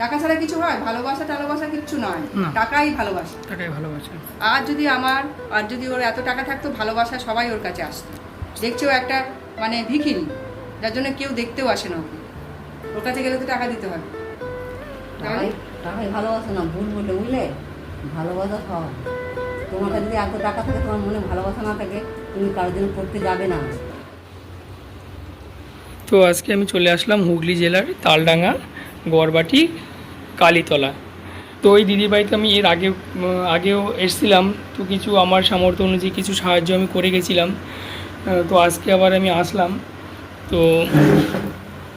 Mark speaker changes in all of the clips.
Speaker 1: টাকা ছাড়া কিছু হয়? ভালোবাসা টালোবাসা কিচ্ছু নয়। টাকাই ভালোবাসা।
Speaker 2: তাকাই ভালোবাসে।
Speaker 1: আর যদি আমার আর যদি ওর এত টাকা থাকতো ভালোবাসা সবাই ওর কাছে আসতো। দেখছে ও একটা মানে ভিখিরি যার জন্য কেউ দেখতেও আসে না ওকে। ওর কাছে গেলে তো টাকা দিতে হবে
Speaker 3: টাকাই টাকাই ভালোবাসা না ভুল বলে বুঝলে ভালোবাসা সব। তোমার কাছে যদি এত টাকা থাকে তোমার মনে ভালোবাসা না থাকে তুমি কারোর জন্য পড়তে যাবে না।
Speaker 2: তো আজকে আমি চলে আসলাম হুগলি জেলার তালডাঙ্গা গড়বাটি কালীতলা। তো ওই দিদির বাড়িতে আমি এর আগে আগেও এসেছিলাম। তো কিছু আমার সামর্থ্য অনুযায়ী কিছু সাহায্য আমি করে গেছিলাম। তো আজকে আবার আমি আসলাম। তো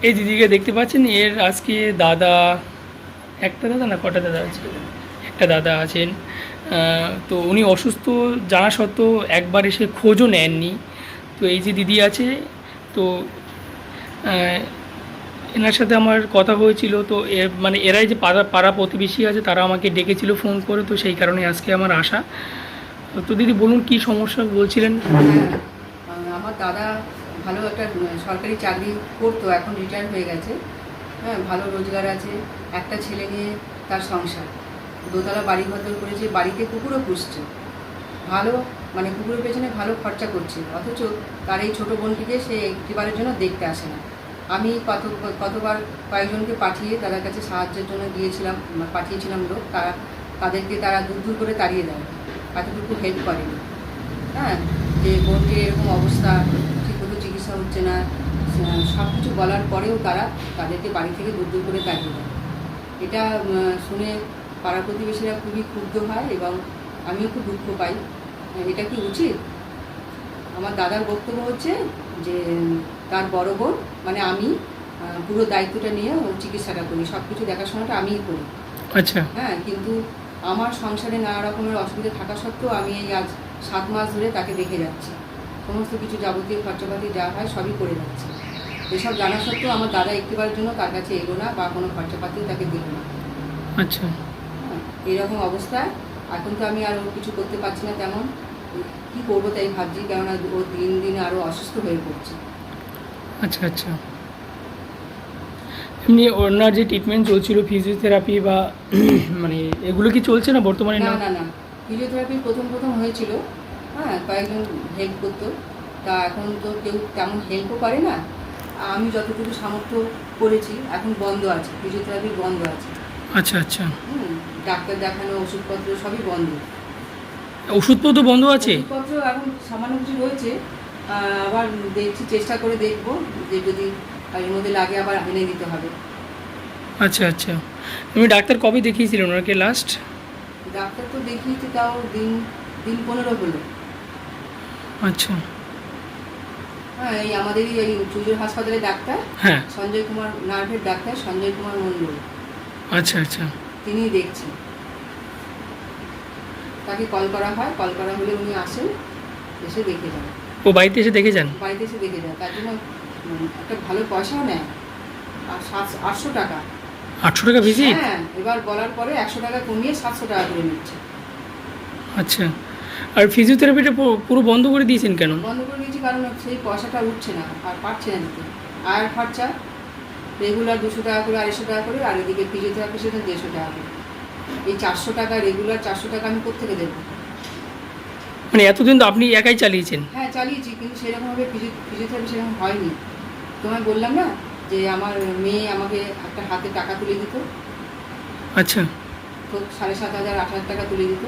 Speaker 2: এই দিদিকে দেখতে পাচ্ছেন? এর আজকে দাদা, একটা দাদা না কটা দাদা আছে? একটা দাদা আছেন। তো উনি অসুস্থ জানা সত্ত্বেও একবার এসে খোঁজও নেননি। তো এই যে দিদি আছে, তো এনার সাথে আমার কথা হয়েছিল তো এ মানে এরাই যে পাড়া পাড়া প্রতিবেশী আছে তারা আমাকে ডেকেছিল ফোন করে তো সেই কারণে আজকে আমার আসা। তো- দিদি বলুন কি সমস্যা বলছিলেন?
Speaker 1: হ্যাঁ, আমার দাদা ভালো একটা সরকারি চাকরি করতো এখন রিটায়ার হয়ে গেছে। হ্যাঁ ভালো রোজগার আছে একটা ছেলে নিয়ে তার সংসার। দোতলা বাড়ি ঘর করেছে বাড়িতে কুকুরও পুষছে। ভালো মানে কুকুরের পেছনে ভালো খরচা করছে অথচ তার এই ছোটো বোনটিকে সে একটিবারের জন্য দেখতে আসে না। আমি কত কতবার কয়েকজনকে পাঠিয়ে তাদের কাছে সাহায্যের জন্য গিয়েছিলাম পাঠিয়েছিলাম লোক, তারা, তাদেরকে তারা দূর দূর করে তাড়িয়ে দেয়। এতটুকু হেল্প করেনি হ্যাঁ যে বোনটির এরকম অবস্থা ঠিকমতো চিকিৎসা হচ্ছে না সব কিছু বলার পরেও তারা তাদেরকে বাড়ি থেকে দূর দূর করে তাড়িয়ে দেয়। এটা শুনে পাড়া প্রতিবেশীরা খুবই ক্ষুব্ধ হয় এবং আমিও খুব দুঃখ পাই। এটা কি উচিত? আমার দাদার বক্তব্য হচ্ছে যে তার বড় বোন মানে আমি পুরো দায়িত্বটা নিয়ে ওর চিকিৎসাটা করি। সব কিছু দেখাশোনাটা আমিই করি।
Speaker 2: আচ্ছা।
Speaker 1: হ্যাঁ কিন্তু আমার সংসারে নানা রকমের অসুবিধা থাকা সত্ত্বেও আমি এই আজ সাত মাস ধরে তাকে দেখে যাচ্ছি। সমস্ত কিছু যাবতীয় খরচাপাতি যা হয় সবই করে যাচ্ছি। এসব জানা সত্ত্বেও আমার দাদা একটিবারের জন্য তার কাছে এলো না বা কোনো খরচাপাতিও তাকে দিল না।
Speaker 2: আচ্ছা।
Speaker 1: হ্যাঁ, এইরকম অবস্থায়। এখন তো আমি আর কিছু করতে পারছি না তেমন। কী করব তাই ভাবছি কেননা ও দিন দিন আরও অসুস্থ হয়ে পড়ছে।
Speaker 2: আচ্ছা আচ্ছা। এমনি ওনার যে ট্রিটমেন্ট চলছিল ফিজিওথেরাপি বা মানে এগুলো কি চলছে না বর্তমানে
Speaker 1: না
Speaker 2: না?
Speaker 1: না ফিজিওথেরাপি প্রথম প্রথম হয়েছিল হ্যাঁ কয়েকজন হেল্প করতো। তা এখন তো কেউ তেমন হেল্পও করে না। আমি যতটুকু সামর্থ্য করেছি এখন বন্ধ আছে। ফিজিওথেরাপি বন্ধ আছে।
Speaker 2: আচ্ছা আচ্ছা।
Speaker 1: ডাক্তার দেখানো ওষুধপত্র সবই বন্ধ।
Speaker 2: ওষুধপত্র বন্ধ আছে?
Speaker 1: ওষুধপত্র এখন সামান্য কিছু রয়েছে। আবার দেখছি চেষ্টা করে দেখব যে যদি এর মধ্যে লাগে আবার এনে দিতে হবে।
Speaker 2: আচ্ছা আচ্ছা। আমি ডাক্তার কবে দেখিয়েছিলেন ওনাকে লাস্ট
Speaker 1: ডাক্তার তো দেখিয়েছি তাও দিন দিন পনেরো হলো।
Speaker 2: আচ্ছা।
Speaker 1: হ্যাঁ এই আমাদেরই এই চুজুর হাসপাতালের ডাক্তার।
Speaker 2: হ্যাঁ।
Speaker 1: সঞ্জয় কুমার নার্ভের ডাক্তার সঞ্জয় কুমার মণ্ডল।
Speaker 2: আচ্ছা আচ্ছা।
Speaker 1: তিনি দেখছেন। তাকে কল করা হয় কল করা হলে উনি আসেন এসে দেখে যান।
Speaker 2: ও বাড়িতে এসে দেখে যান?
Speaker 1: বাড়িতে এসে দেখে যান। তার জন্য একটা ভালো পয়সাও নেয়। আর সাতশো আটশো টাকা।
Speaker 2: আটশো টাকা ভিজিট
Speaker 1: হ্যাঁ এবার বলার পরে একশো টাকা কমিয়ে সাতশো টাকা করে নিচ্ছে।
Speaker 2: আচ্ছা। আর ফিজিওথেরাপিটা পুরো বন্ধ করে দিয়েছেন কেন?
Speaker 1: বন্ধ করে দিয়েছি কারণ সেই পয়সাটা উঠছে না আর পারছে না দিতে। আয়ের খরচা? রেগুলার দুশো টাকা করে আড়াইশো টাকা করে আর এদিকে ফিজিওথেরাপি সেটা দেড়শো টাকা করে। এই চারশো টাকা রেগুলার চারশো টাকা আমি কোথেকে দেবো?
Speaker 2: মানে এতদিন তো আপনি একাই চালিয়েছেন।
Speaker 1: হ্যাঁ চালিয়েছি কিন্তু সেরকমভাবে ফিজিওথেরাপি সেরকম হয়নি। তোমায় বললাম না যে আমার মেয়ে আমাকে একটা হাতে টাকা তুলে দিত?
Speaker 2: আচ্ছা।
Speaker 1: তো সাড়ে সাত হাজার আট হাজার টাকা তুলে দিত।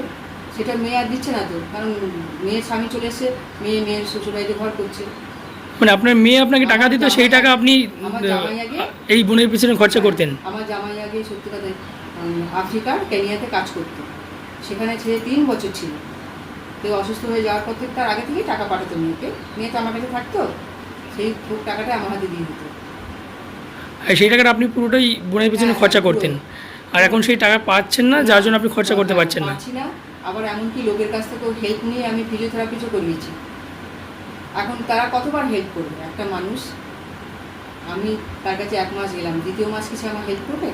Speaker 1: সেটা মেয়ে আর দিচ্ছে না তো কারণ মেয়ের স্বামী চলে এসছে মেয়ে মেয়ের শ্বশুরবাড়িতে ঘর করছে।
Speaker 2: মানে আপনার মেয়ে আপনাকে টাকা দিত সেই টাকা আপনি এই বোনের পিছনে খরচা করতেন।
Speaker 1: আমার জামাই আগে সত্যি কথা আফ্রিকার কেনিয়াতে কাজ করতো। সেখানে ছেলে তিন বছর ছিল। তো অসুস্থ হয়ে যাওয়ার পর থেকে তার আগে থেকেই টাকা পাঠাতো মেয়েকে। মেয়ে তো আমার কাছে থাকতো সেই টাকাটা আমার হাতে দিয়ে দিত।
Speaker 2: আর সেই টাকাটা আপনি পুরোটাই বোনের পিছনে
Speaker 1: হ্যাঁ,
Speaker 2: খরচা করতেন। আর এখন সেই টাকা পাচ্ছেন না যার জন্য আপনি খরচা করতে পারছেন না।
Speaker 1: পারছি না। আবার এমনকি লোকের কাছ থেকেও হেল্প নিয়ে আমি ফিজিওথেরাপিও করিয়েছি। এখন তারা কতবার হেল্প করবে? একটা মানুষ আমি তার কাছে এক মাস গেলাম দ্বিতীয় মাস কিছু আমার হেল্প করবে?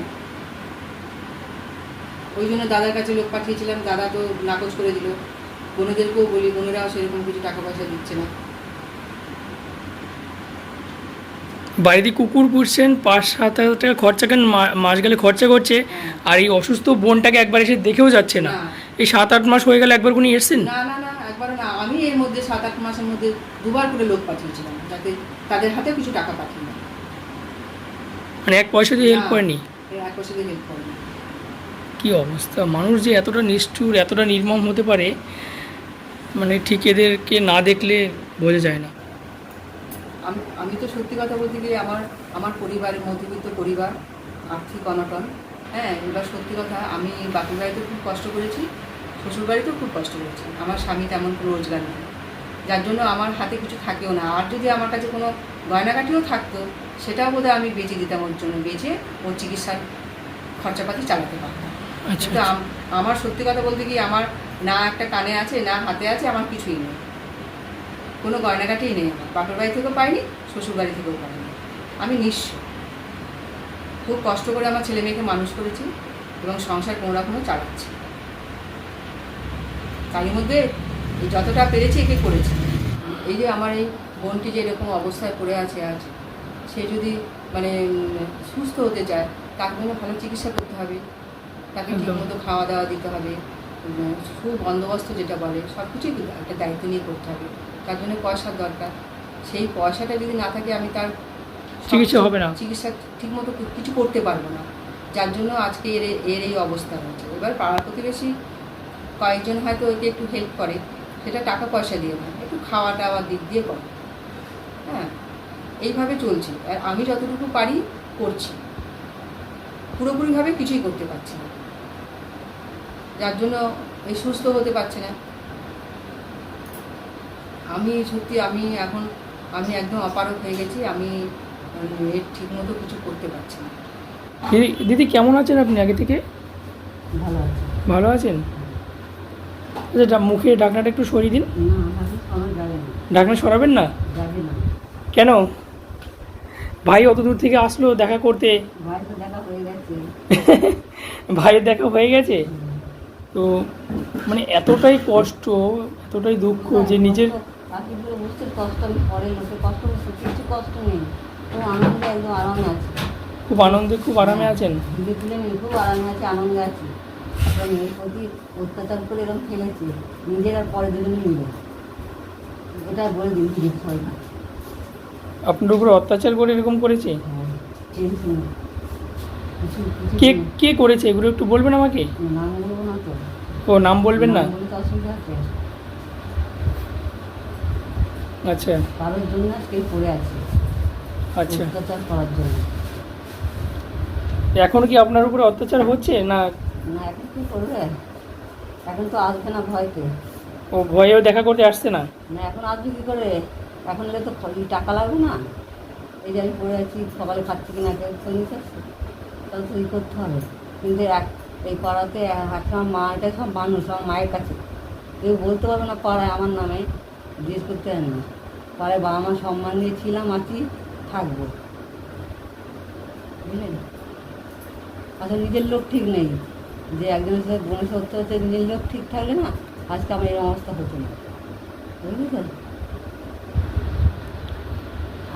Speaker 1: ওই জন্য দাদার কাছে লোক পাঠিয়েছিলাম দাদা তো নাকচ করে দিল। বোনেদেরকেও বলি বোনেরাও সেরকম কিছু টাকা পয়সা দিচ্ছে না।
Speaker 2: বাড়িতে কুকুর পুষছেন পাঁচ সাত হাজার টাকা খরচা কেন মাস গেলে খরচা করছে আর এই অসুস্থ বোনটাকে একবার এসে দেখেও যাচ্ছে না। এই সাত আট মাস হয়ে গেলে একবার কোনি এসছেন?
Speaker 1: না না সাত আট মাসের মধ্যে দুবার করে লোক পাঠিয়েছিলাম যাতে তাদের হাতে কিছু টাকা পাঠিয়ে দেয়।
Speaker 2: মানে এক পয়সা দিয়ে হেল্প করেনি?
Speaker 1: এক বছর হেল্প করেনি।
Speaker 2: কি অবস্থা? মানুষ যে এতটা নিষ্ঠুর এতটা নির্মম হতে পারে মানে ঠিক এদেরকে না দেখলে বোঝা যায় না।
Speaker 1: আমি আমি তো সত্যি কথা বলতে গিয়ে আমার আমার পরিবারের মধ্যবিত্ত পরিবার আর্থিক অনটন হ্যাঁ এবার সত্যি কথা আমি বাপের বাড়িতে খুব কষ্ট করেছি শ্বশুর বাড়িতেও খুব কষ্ট করেছি। আমার স্বামী তেমন কোনো রোজগার নেই। যার জন্য আমার হাতে কিছু থাকেও না। আর যদি আমার কাছে কোনো গয়নাগাটিও থাকতো সেটাও বোধহয় আমি বেঁচে দিতাম ওর জন্য বেঁচে ওর চিকিৎসার খরচাপাতি চালাতে পারতাম।
Speaker 2: আচ্ছা
Speaker 1: কিন্তু আমার সত্যি কথা বলতে কি আমার না একটা কানে আছে না হাতে আছে আমার কিছুই নেই। কোনো গয়নাগাটিই নেই আমার। বাপের বাড়ি থেকেও পাইনি শ্বশুর বাড়ি থেকেও পাইনি। আমি নিঃস্ব। খুব কষ্ট করে আমার ছেলে মেয়েকে মানুষ করেছি এবং সংসার কোনো রকমও চালাচ্ছি। তারই মধ্যে যতটা পেরেছি একে করেছি। এই যে আমার এই বোনটি যে এরকম অবস্থায় পড়ে আছে আজ সে যদি মানে সুস্থ হতে চায় তার জন্য ভালো চিকিৎসা করতে হবে তাকে। ঠিকমতো খাওয়া দাওয়া দিতে হবে উম, খুব বন্দোবস্ত যেটা বলে সব কিছুই একটা দায়িত্ব নিয়ে করতে হবে তার জন্য পয়সার দরকার সেই পয়সাটা যদি না থাকে আমি তার
Speaker 2: চিকিৎসা হবে না।
Speaker 1: চিকিৎসা ঠিকমতো কিছু করতে পারব না যার জন্য আজকে এর এর এই অবস্থা হয়েছে এবার পাড়ার প্রতিবেশী কয়েকজন হয়তো ওকে একটু হেল্প করে সেটা টাকা পয়সা দিয়ে একটু খাওয়া টাওয়ার দিক দিয়ে করে। হ্যাঁ এইভাবে চলছে। আর আমি যতটুকু পারি করছি। পুরোপুরিভাবে কিছুই করতে পারছি না। যার জন্য এই সুস্থ হতে পারছে না। আমি সত্যি আমি এখন আমি একদম অপারক হয়ে গেছি। আমি এর ঠিকমতো কিছু করতে পারছি না।
Speaker 2: দিদি দিদি কেমন আছেন আপনি আগে থেকে?
Speaker 3: ভালো আছে।
Speaker 2: ভালো আছেন? আচ্ছা মুখে ঢাকনাটা একটু সরিয়ে দিন।
Speaker 3: না আমাকে আমার যাবে না
Speaker 2: ঢাকনা সরাবেন না? কেন? ভাই অত দূর থেকে আসলো দেখা করতে।
Speaker 3: ভাই দেখা হয়ে গেছে।
Speaker 2: ভাইয়ের দেখা হয়ে গেছে? তো মানে এতটাই কষ্ট এতটাই দুঃখ যে নিজের খুব আনন্দে খুব আরামে আছেন?
Speaker 3: ধীরে নিয়ে খুব আরামে আছে আনন্দে আছি। অত্যাচার করে এরকম ফেলেছে। নিজের আর পরে দুজনে মিলে বলে দিন হয়
Speaker 2: আপনার উপরে অত্যাচার করে এরকম করেছে?
Speaker 3: কিছু
Speaker 2: কে কে করেছে? এগুলো একটু বলবেন আমাকে? ও নাম বলবেন না? আচ্ছা।
Speaker 3: কারোর জন্য কেউ পড়ে আছে।
Speaker 2: আচ্ছা।
Speaker 3: অত্যাচার করার জন্য।
Speaker 2: এখন কি আপনার উপরে অত্যাচার হচ্ছে না?
Speaker 3: না এখন কি করবে? এখন তো আসবে না ভয়তে।
Speaker 2: ও ভয়েও দেখা করতে আসছে না?
Speaker 3: না, এখন আসবে কী করে? এখন এলে তো টাকা লাগবে না। এই যে আমি পড়ে আছি, সকালে খাচ্ছি কিনা কেউ নিতে তাহলে তো ই করতে হবে। কিন্তু এক এই পাড়াতে একটা মা, এটা সব মানুষ, আমার মায়ের কাছে। কেউ বলতে পারবে না পাড়ায় আমার নামে। জিজ্ঞেস করতে পারে না। পাড়ায় বাবা মা সম্মান দিয়ে ছিলাম, আছি, থাকব। বুঝলেন আসলে নিজের লোক ঠিক নেই। যে একজনের সাথে বোনের হতে হতে নিজের লোক ঠিক থাকলে না আজকে আমার এরকম অবস্থা হতো না। বুঝলেন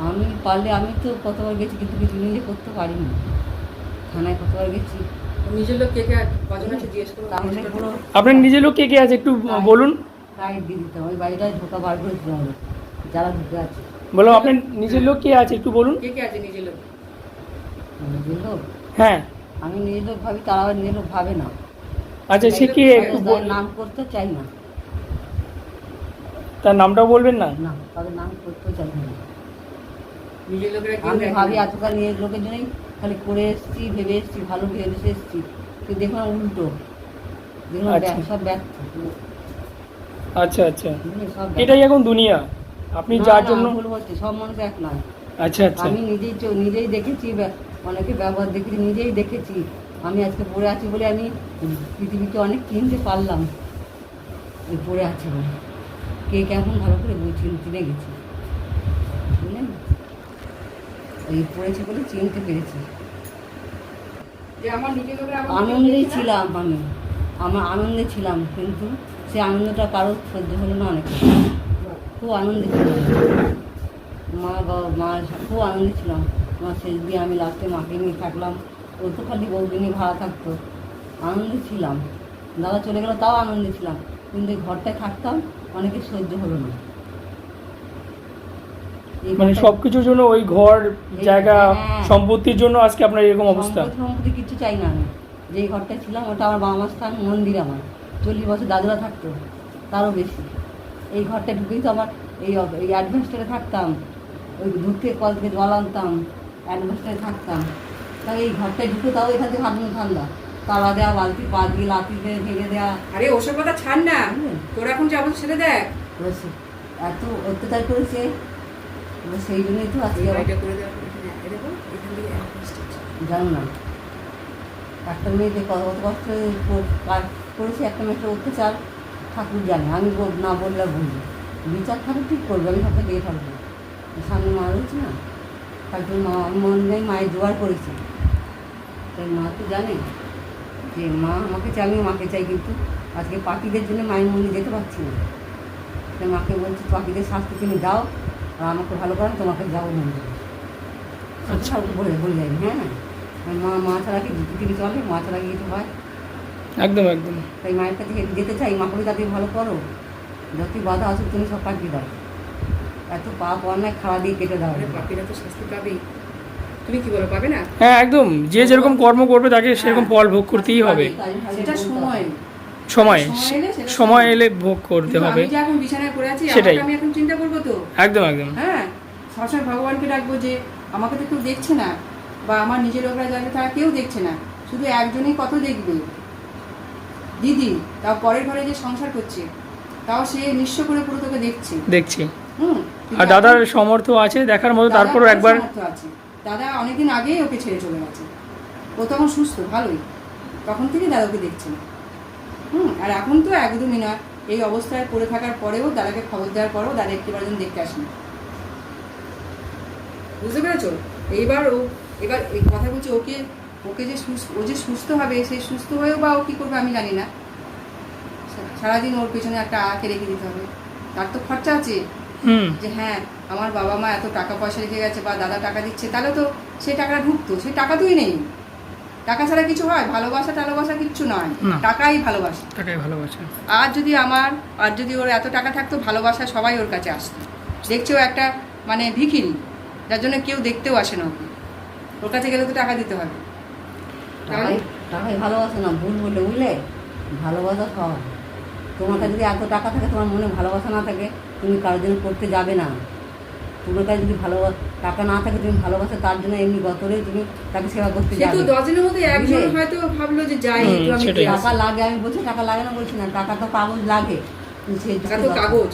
Speaker 3: আমি পারলে আমি তো কতবার গেছি কিন্তু কিছু নিজে করতে পারিনি। থানায় কতবার গেছি।
Speaker 1: নিজের লোক কে কে কজন আছে? জিজ্ঞেস করো
Speaker 3: তাহলে পুরো
Speaker 2: আপনার নিজের লোক কে কে আছে? একটু বলুন।
Speaker 3: দিয়ে দিতাম ওই বাড়িটায় ঢোকা বার করে দিতে হবে। যারা ঢুকে আছে।
Speaker 2: বলো আপনার নিজের লোক কে আছে? একটু বলুন।
Speaker 1: কে কে আছে নিজের লোক?
Speaker 3: নিজের লোক?
Speaker 2: হ্যাঁ।
Speaker 3: আমি নিজের লোক ভাবি তারা আবার নিজের লোক ভাবে না।
Speaker 2: আচ্ছা সে কে একটু
Speaker 3: নাম করতে চাই না।
Speaker 2: তার নামটাও বলবেন না?
Speaker 3: না তাদের নাম করতে চাই না।
Speaker 1: নিজের লোকেরা কেউ
Speaker 3: আমি ভাবি এতকাল নিজের লোকের জন্যই খালি করে এসেছি ভেবে এসেছি ভালো ভেবে এসেছি। কিন্তু দেখুন উল্টো। দেখুন
Speaker 2: আচ্ছা।
Speaker 3: সব ব্যর্থ।
Speaker 2: আচ্ছা আচ্ছা।
Speaker 3: সব
Speaker 2: এটাই এখন দুনিয়া। আপনি যার জন্য
Speaker 3: ভুল বলছি সব মানুষ এক নয়।
Speaker 2: আচ্ছা আচ্ছা।
Speaker 3: আমি নিজেই চো- নিজেই দেখেছি ব্যা- অনেকে ব্যবহার দেখেছি নিজেই দেখেছি। আমি আজকে পড়ে আছি বলে আমি পৃথিবীকে অনেক চিনতে পারলাম। এই পড়ে আছে বলে। কে কেমন ভালো করে চিনে গেছি? বুঝলেন এই পড়েছে বলে চিনতে পেরেছি।
Speaker 1: আমার আমার না।
Speaker 3: ছিলাম আমি। আমার আনন্দে ছিলাম কিন্তু সে আনন্দটা কারও সহ্য হলো না অনেক। খুব আনন্দে ছিলাম। মা বাবা মা খুব আনন্দে ছিলাম। মা শেষ দিয়ে আমি লাস্টে মাকে নিয়ে থাকলাম। ও তো খালি বৌদিনই ভাড়া থাকতো। আনন্দে ছিলাম। দাদা চলে গেলো তাও আনন্দে ছিলাম। কিন্তু এই ঘরটায় থাকতাম অনেকে সহ্য হলো না।
Speaker 2: মানে
Speaker 3: ঘরটা-
Speaker 2: সব কিছুর জন্য ওই ঘর জায়গা
Speaker 3: হ্যাঁ।
Speaker 2: সম্পত্তির জন্য আজকে আপনার এরকম অবস্থা?
Speaker 3: সম্পত্তি কিছু চাই না আমি। যে ঘরটায় ছিলাম ওটা আমার বাবা মার স্থান মন্দির আমার। চল্লিশ বছর দাদুরা থাকতো তারও বেশি। এই ঘরটা ঢুকেই তো আমার এই এই অ্যাডভেস্টারে থাকতাম। ওই কল থেকে জল আনতাম অ্যাডভেস্টারে থাকতাম। তাই এই ঘরটায় ঢুকে তাও এখান থেকে হাত মুখ ঠান্ডা তালা দেওয়া বালতি পা দিয়ে লাতি দিয়ে ভেঙে দেওয়া
Speaker 1: আরে ওসব কথা ছাড় না। তোর এখন যাব সেটা দেখ।
Speaker 3: এত অত্যাচার করেছে। সেই জন্যই তো আজকে। জানো না একটা মেয়েকে কত কষ্ট কর- করেছে একটা মেয়েকে অত্যাচার। ঠাকুর জানে আমি না বললে ভুলবো বিচার ঠাকুর ঠিক করবে আমি সবটা দিয়ে থাকব সামনে মা রয়েছে না তারপর মা মন নেই মায়ের জোগাড় করেছে। তাই মা তো জানে যে মা আমাকে চাই আমি মাকে চাই কিন্তু আজকে পাখিদের জন্য মায়ের মনে যেতে পারছি না। তাই মাকে বলছি পাখিদের শাস্তি তুমি দাও আর আমাকে ভালো করো তোমাকে যাও মন্দিরে আচ্ছা। বলে বলে যাই হ্যাঁ। আর মা মা ছাড়া কি পৃথিবী চলে? মা ছাড়া কি কিছু হয়?
Speaker 2: একদম একদম।
Speaker 3: তাই মায়ের কাছে যেতে- যেতে চাই মাকে তাকে ভালো করো। যতই বাধা আসুক তুমি সব কাটিয়ে দাও। এত পাপ অন্যায় খাওয়া দিয়ে কেটে দাও
Speaker 1: আরে পাপিরা তো শাস্তি পাবেই। তুমি কি বলো পাবে না?
Speaker 2: হ্যাঁ একদম। যে যেরকম কর্ম করবে তাকে সেরকম ফল ভোগ করতেই হবে।
Speaker 1: সেটা সময়।
Speaker 2: সময়।
Speaker 1: সময় এলে
Speaker 2: ভোগ করতে হবে।
Speaker 1: আমি এখন বিছানায় পড়ে আছি
Speaker 2: সেটাই।
Speaker 1: আমি এখন চিন্তা করব তো।
Speaker 2: একদম একদম।
Speaker 1: হ্যাঁ সবসময় ভগবানকে ডাকবো যে আমাকে তো কেউ দেখছে না বা আমার নিজের লোকরা যাবে তারা কেউ দেখছে না। শুধু একজনই কত দেখবে? দিদি তাও পরের ঘরে যে সংসার করছে তাও সে নিঃস্ব করে পুরো তোকে দেখছে।
Speaker 2: দেখছি।
Speaker 1: হুম
Speaker 2: আর দাদার সমর্থ আছে দেখার মতো তারপরও একবার
Speaker 1: আছে। দাদা অনেকদিন আগেই ওকে ছেড়ে চলে গেছে। ও তখন সুস্থ ভালোই। তখন থেকে দাদাকে দেখছে না। হুম আর এখন তো একদমই না এই অবস্থায় পড়ে থাকার পরেও দাদাকে খবর দেওয়ার পরেও দাদা একটিবার যেন দেখতে আসেনি। বুঝতে পেরেছ? এইবার ও এবার এই কথা বলছি ওকে ওকে যে সুস্থ ও যে সুস্থ হবে সেই সুস্থ হয়েও বা ও কী করবে আমি জানি না। সারাদিন ওর পেছনে একটা আঁকে রেখে দিতে হবে। তার তো খরচা আছে।
Speaker 2: হুম।
Speaker 1: যে হ্যাঁ আমার বাবা মা এত টাকা পয়সা রেখে গেছে বা দাদা টাকা দিচ্ছে তাহলে তো সেই টাকাটা ঢুকতো সেই টাকা তুই নেই। টাকা ছাড়া কিছু হয়? ভালোবাসা টালোবাসা কিচ্ছু নয়। টাকাই ভালোবাসা।
Speaker 2: তাকাই ভালোবাসে।
Speaker 1: আর যদি আমার আর যদি ওর এত টাকা থাকতো ভালোবাসা সবাই ওর কাছে আসতো। দেখছে ও একটা মানে ভিখিরি যার জন্য কেউ দেখতেও আসে না ওকে। ওর কাছে গেলে তো টাকা দিতে হবে
Speaker 3: টাকাই টাকাই ভালোবাসা না ভুল বললে বুঝলে? ভালোবাসা সব। তোমার কাছে যদি এত টাকা থাকে তোমার মনে ভালোবাসা না থাকে তুমি কারোর জন্য করতে যাবে না। তোমার কাছে যদি ভালো টাকা না থাকে তুমি ভালোবাসা তার জন্য এমনি গতরে তুমি তাকে সেবা করতে যাবে।
Speaker 1: দশজনের মধ্যে একজন
Speaker 3: বুঝলে?
Speaker 1: হয়তো ভাবলো যে যাই।
Speaker 3: টাকা লাগে আমি বলছি টাকা লাগে না বলছি না টাকা তো কাগজ লাগে।
Speaker 1: টাকা তো কাগজ।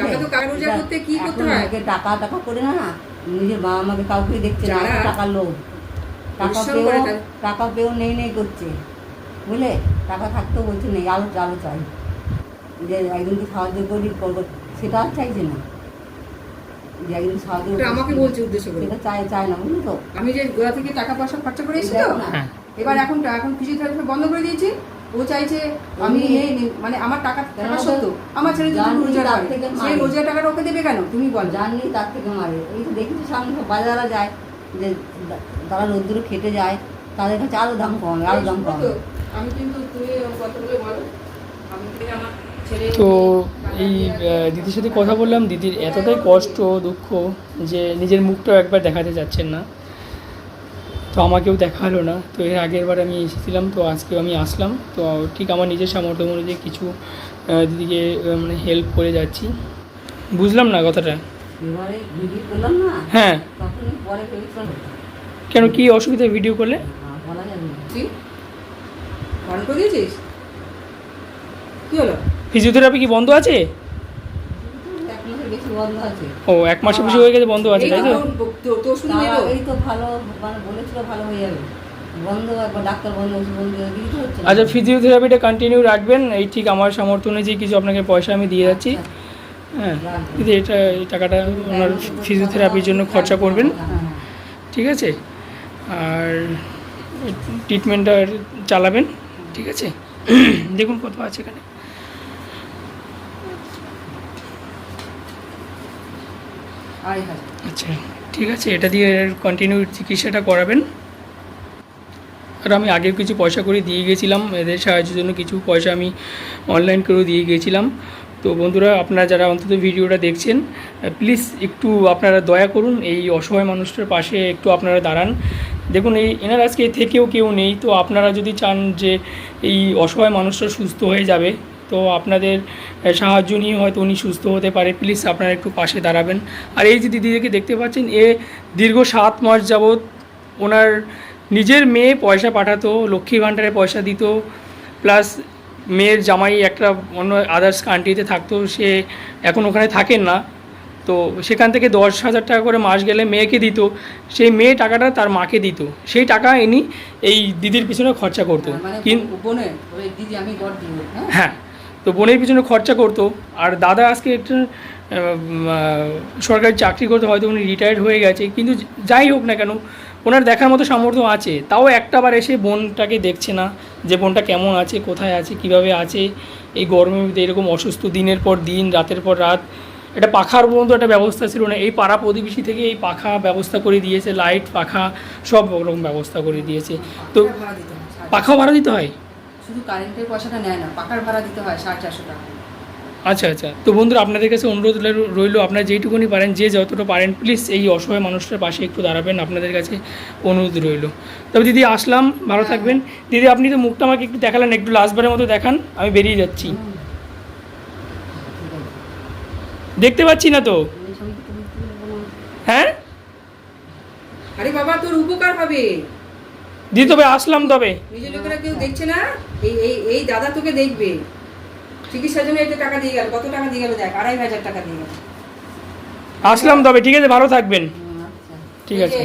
Speaker 1: টাকা তো কাগজের করতে কি করতে হয়?
Speaker 3: টাকা টাকা করে না নিজের বাবা মাকে কাউকে দেখছে না লোভ। টাকা পেয়েও টাকা পেয়েও নেই নেই করছে। বুঝলে? টাকা থাকতেও বলছে নেই আলো আলো চাই। যে একজনকে সাহায্য করি করব সেটা আর চাইছে না। যে সাহায্য
Speaker 1: ওটা আমাকে বলছে উদ্দেশ্য করে।
Speaker 3: সেটা চায় চায় না বুঝলি তো?
Speaker 1: আমি যে গোড়া থেকে টাকা পয়সা খরচা করে এসেছি তো?
Speaker 3: দেখো না,
Speaker 2: হ্যাঁ।
Speaker 1: এবার এখন এখন ফিজিওথেরাপি বন্ধ করে দিয়েছি। ও চাইছে আমি মানে আমার টাকা আমার ছেলে যদি সেই। টাকাটা ওকে দেবে কেন? তুমি বল।
Speaker 3: জাননি তার থেকে মারে। এই তো দেখি তো সামনে বাজারা যায় যে তারা রোদ্দুরে খেটে যায় তাদের কাছে আরও দাম কম আরও দাম কম
Speaker 1: আমি কিন্তু তুমি কতগুলো বলো আমি আমার
Speaker 2: তো এই দিদির সাথে কথা বললাম। দিদির এতটাই কষ্ট দুঃখ যে নিজের মুখটাও একবার দেখাতে যাচ্ছেন না। তো আমাকেও দেখাল না। তো এর আগের বার আমি এসেছিলাম তো আজকেও আমি আসলাম। তো ঠিক আমার নিজের সামর্থ্য অনুযায়ী কিছু দিদিকে মানে হেল্প করে যাচ্ছি। বুঝলাম না কথাটা। হ্যাঁ। কেন কি অসুবিধা ভিডিও করলে?
Speaker 1: কি হলো?
Speaker 2: ফিজিওথেরাপি কি বন্ধ আছে? ও এক মাসে বেশি হয়ে গেছে বন্ধ আছে তাই তো?
Speaker 3: ভালো মানে বলেছিল ভালো হয়ে যাবে।
Speaker 2: আচ্ছা ফিজিওথেরাপিটা কন্টিনিউ রাখবেন। এই ঠিক আমার সামর্থ্য অনুযায়ী কিছু আপনাকে পয়সা আমি দিয়ে যাচ্ছি।
Speaker 3: আচ্ছা,
Speaker 2: হ্যাঁ
Speaker 3: রাখবেন।
Speaker 2: দিদি এটা এই টাকাটা ওনার ফিজিওথেরাপির জন্য খরচা করবেন।
Speaker 3: হ্যাঁ,
Speaker 2: ঠিক আছে? আর ট্রিটমেন্টটা চালাবেন। ঠিক আছে? দেখুন কত আছে এখানে
Speaker 1: আড়াই হাজার
Speaker 2: আচ্ছা ঠিক আছে, এটা দিয়ে কন্টিনিউ চিকিৎসাটা করাবেন। আর আমি আগেও কিছু পয়সা করে দিয়ে গেছিলাম, এদের সাহায্যের জন্য কিছু পয়সা আমি অনলাইন করেও দিয়ে গিয়েছিলাম তো বন্ধুরা, আপনারা যারা অন্তত ভিডিওটা দেখছেন প্লিজ একটু আপনারা দয়া করুন, এই অসহায় মানুষটার পাশে একটু আপনারা দাঁড়ান। দেখুন, এই এনার আজকে থেকেও কেউ নেই, তো আপনারা যদি চান যে এই অসহায় মানুষটা সুস্থ হয়ে যাবে তো আপনাদের সাহায্য নিয়ে হয়তো উনি সুস্থ হতে পারে। প্লিজ আপনারা একটু পাশে দাঁড়াবেন। আর এই যে দিদিকে দেখতে পাচ্ছেন এ দীর্ঘ সাত মাস যাবৎ ওনার নিজের মেয়ে পয়সা পাঠাতো লক্ষ্মী ভাণ্ডারে পয়সা দিত প্লাস মেয়ের জামাই একটা অন্য আদার্স কান্ট্রিতে থাকতো সে এখন ওখানে থাকেন না। তো সেখান থেকে দশ হাজার টাকা করে মাস গেলে মেয়েকে দিত। সেই মেয়ে টাকাটা তার মাকে দিত। সেই টাকা ইনি এই দিদির পিছনে খরচা করতো
Speaker 1: মানে হ্যাঁ?
Speaker 2: হ্যাঁ। তো বোনের পিছনে খরচা করতো। আর দাদা আজকে একটা সরকারি চাকরি করতে হয়তো উনি রিটায়ার্ড হয়ে গেছে। কিন্তু যাই হোক না কেন ওনার দেখার মতো সামর্থ্য আছে। তাও একটাবার এসে বোনটাকে দেখছে না যে বোনটা কেমন আছে কোথায় আছে কীভাবে আছে। এই গরমের মধ্যে এরকম অসুস্থ দিনের পর দিন রাতের পর রাত। এটা পাখার পর্যন্ত একটা ব্যবস্থা ছিল না। এই পাড়া প্রতিবেশী থেকে এই পাখা ব্যবস্থা করে দিয়েছে লাইট পাখা সব রকম ব্যবস্থা করে দিয়েছে। তো পাখাও ভাড়া দিতে হয়?
Speaker 1: শুধু কারেন্টের পয়সাটা নেয় না পাকার ভাড়া দিতে হয় সাড়ে চারশো টাকা।
Speaker 2: আচ্ছা আচ্ছা। তো বন্ধুরা আপনাদের কাছে অনুরোধ রইল আপনারা যেইটুকুনি পারেন যে যতটা পারেন প্লিজ এই অসহায় মানুষটার পাশে একটু দাঁড়াবেন আপনাদের কাছে অনুরোধ রইল। তবে দিদি আসলাম ভালো থাকবেন। দিদি আপনি তো মুখটা আমাকে একটু দেখালেন একটু লাস্টবারের মতো দেখান আমি বেরিয়ে যাচ্ছি। দেখতে পাচ্ছি না তো। হ্যাঁ?
Speaker 1: আরে বাবা তোর উপকার হবে।
Speaker 2: দিদি তবে আসলাম তবে।
Speaker 1: নিজের লোকেরা কেউ দেখছে না? এই এই এই দাদা তোকে দেখবে। চিকিৎসার জন্য এটা টাকা দিয়ে গেল। কত টাকা দিয়ে গেল দেখ আড়াই হাজার টাকা দিয়ে গেল।
Speaker 2: আসলাম তবে ঠিক আছে ভালো থাকবেন।
Speaker 3: আচ্ছা।
Speaker 2: ঠিক আছে।